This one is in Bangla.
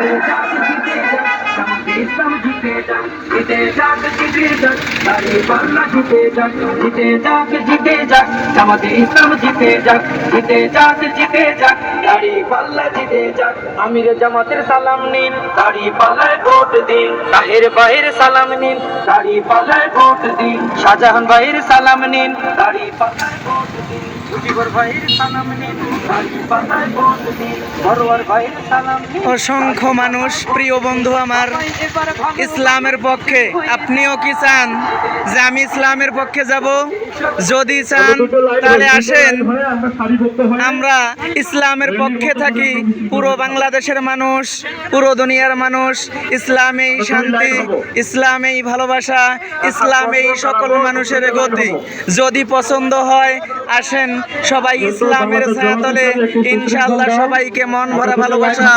ইসলাম জিতে যাক জিতে যাক জিতে যাক জিতে যাক জিতে যাক, জামাতে ইসলাম জিতে যাক জিতে যাক জিতে যাক দাড়ি পাল্লা জিতে যাক। আমির জামাতের সালাম নিন পাল্লায় ভোট দিন তাহের ভাইয়ের সালাম নিন। দাড়ি পাল্লায় ভোট দিন। শাহজাহান সালাম নিন। দাড়ি পাল্লায় ভোট দিন। ভাইয়ের সালাম নিন। অসংখ্য মানুষ প্রিয় বন্ধু আমার ইসলামের পক্ষে আপনিও কি চান যে আমি ইসলামের পক্ষে যাব? যদি চান, তাহলে আসেন। আমরা ইসলামের পক্ষে থাকি। পুরো বাংলাদেশের মানুষ, পুরো দুনিয়ার মানুষ, ইসলামেই শান্তি, ইসলামেই ভালোবাসা, ইসলামেই সকল মানুষের গতি। যদি পছন্দ হয়, আসেন। সবাই ইসলামের ছায়াতলে ইনশাআল্লাহ সবাইকে মন ভরা ভালোবাসা